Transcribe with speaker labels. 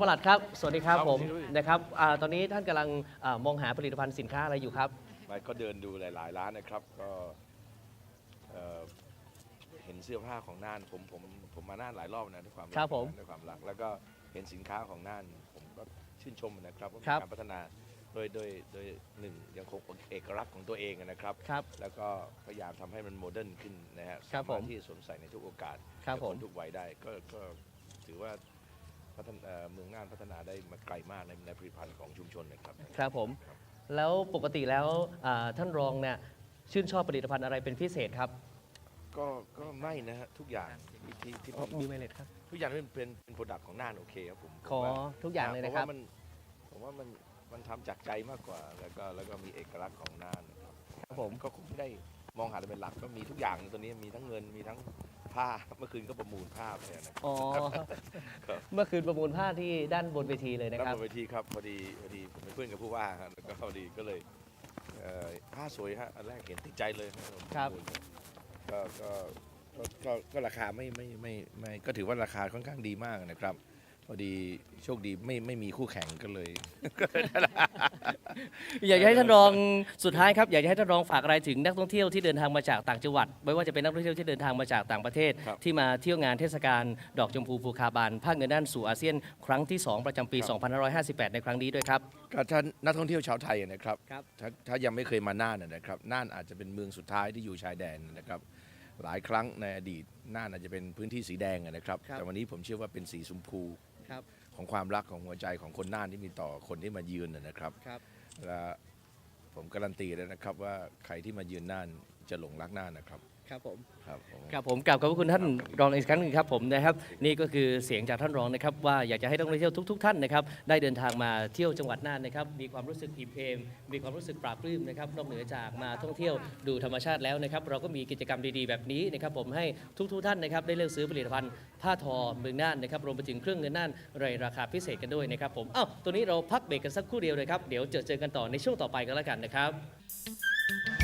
Speaker 1: ประหลัดครับ สวัสดีครับ
Speaker 2: ครับ
Speaker 1: ผม
Speaker 2: สวัสดีครับ
Speaker 1: นะครับอาตอนนี้ท่านกำลังอามองหาผลิตภัณฑ์สินค้าอะไรอยู่ครับ
Speaker 2: ไปก็เดินดูหลาย ๆ ร้านนะครับ ก็เอ่อเห็นเสื้อผ้าของน่านผมผมผมมาน่านหลายรอบนะด้วยความก
Speaker 1: ครับผม
Speaker 2: ด้วยความรัก แล้วก็เห็นสินค้าของน่าน ผมก็ชื่นชมนะครับว่ามี
Speaker 1: ครับ
Speaker 2: การพัฒนาโดยโดยโดยหนึ่งยังคงเอกลักษณ์ของตัวเองนะครับ
Speaker 1: ครับ
Speaker 2: แล้วก็พยายามทำให้มันโมเดิร์นขึ้นนะฮะ
Speaker 1: ครับ
Speaker 2: สามาร
Speaker 1: ผ
Speaker 2: ถ
Speaker 1: ม
Speaker 2: ที่จะสวมใส่ในทุกโอกาส
Speaker 1: ครับ
Speaker 2: กับ
Speaker 1: ผ
Speaker 2: ค
Speaker 1: ม
Speaker 2: นทุกวัยได้ก็ก็ถือว่าพั ฒนาเอ่อเมืองน่านพัฒนาได้มาไกลมากในในผลิตภัณฑ์ของชุมชนนะครับ
Speaker 1: ครับผม
Speaker 2: ครับ
Speaker 1: แล้วปกติแล้วอ่าท่านรองเนี่ยชื่นชอบผลิตภัณฑ์อะไรเป็นพิเศษครับ
Speaker 2: ก็ก็ไม่นะฮะทุกอย่างที่ที่
Speaker 1: อ๋อ
Speaker 2: ผม
Speaker 1: มีไมเลดครับ
Speaker 2: ทุกอย่างเป็นเป็นเป็นโปรดักต์ของน่านโอเคครับผม
Speaker 1: ขอ
Speaker 2: ผมว่า
Speaker 1: ทุกอย่างเลยนะครับ
Speaker 2: ผมว่ามันผมว่ามันมันทำจากใจมากกว่า แล้วก็แล้วก็มีเอกลักษณ์ของน่านนะครับ
Speaker 1: ครับผม
Speaker 2: ก็คงไม่ได้มองหาแต่เป็นหลักก็มีทุกอย่างตัวนี้มีทั้งเงินมีทั้ง ผ้าเมื่อคืนก็ประมูลผ้าไปนะครับ
Speaker 1: อ๋อ
Speaker 2: ครับ
Speaker 1: เมื่อคืนประมูลผ้าที่ด้านบนเวทีเลยนะ
Speaker 2: แล้ว
Speaker 1: ครับ
Speaker 2: บนเวทีครับพอดีพอดีผมเป็นเพื่อนกับผู้ว่าครับแล้วก็พอดีก็เลยเอ่อผ้าสวยฮะอันแรกเห็นติดใจเลยครับผม
Speaker 1: ครับ
Speaker 2: ก็ก็ก็ก็ก็ราคาไม่ไม่ไม่ไม่ก็ถือว่าราคาค่อนข้างดีมากนะครับ พอดีโชคดีไม่ไม่มีคู่แข่งก็เลย
Speaker 1: อยากจะให้ท่านรองสุดท้ายครับอยากจะให้ท่านรองฝากอะไรถึงนักท่องเที่ยวที่เดินทางมาจากต่างจังหวัด ไม่ว่าจะเป็นนักท่องเที่ยวที่เดินทางมาจากต่างประเทศ
Speaker 2: ครับ
Speaker 1: ที่มาเที่ยวงานเทศกาลดอกชมพูภูคาบานภาคเหนือด้านสู่อาเซียนครั้งที่ 2 ประจำปี 2558 ในครั้งนี้ด้วยครับ
Speaker 2: ก็ถ้านักท่องเที่ยวชาวไทยนะครับ
Speaker 1: ครับ
Speaker 2: ถ้าถ้ายังไม่เคยมาน่านนะนะครับน่านอาจจะเป็นเมืองสุดท้ายที่อยู่ชายแดนนะครับ หลายครั้งในอดีตน่านอาจจะเป็นพื้นที่สีแดงนะครับ
Speaker 1: ครับ
Speaker 2: แต่วันนี้ผมเชื่อว่าเป็นสีชมพู
Speaker 1: ครับ
Speaker 2: ของความรักของหัวใจของคนน่านที่มีต่อคนที่มาเยือนนะครับ
Speaker 1: ครับ
Speaker 2: และผมการันตีเลยนะครับว่าใครที่มาเยือนน่านจะหลงรักน่านนะครับ
Speaker 1: ครับผม
Speaker 2: ครับผม
Speaker 1: ครับผมกลับขอบพระคุณท่านรองอีกครั้งหนึ่งครับผมนะครับนี่ก็คือเสียงจากท่านรองนะครับว่าอยากจะให้นักท่องเที่ยวทุก ๆ ท่านนะครับได้เดินทางมาเที่ยวจังหวัดน่านนะครับมีความรู้สึกอิ่มเอมมีความรู้สึกปราบปลื้มนะครับนอกเหนือจากมาท่องเที่ยวดูธรรมชาติแล้วนะครับเราก็มีกิจกรรมดีๆแบบนี้นะครับผมให้ทุก ๆ ท่านนะครับได้เลือกซื้อผลิตภัณฑ์ผ้าทอเมืองน่านนะครับรวมไปถึงเครื่องเงินน่านในราคาพิเศษกันด้วยนะครับผมอ้าวตัวนี้เราพักเบรกกันสักครู่เดียวเลยครับเดี๋ยวเจอเจอกันต่อในช่วงต่อไปกันแล้วกันนะครับ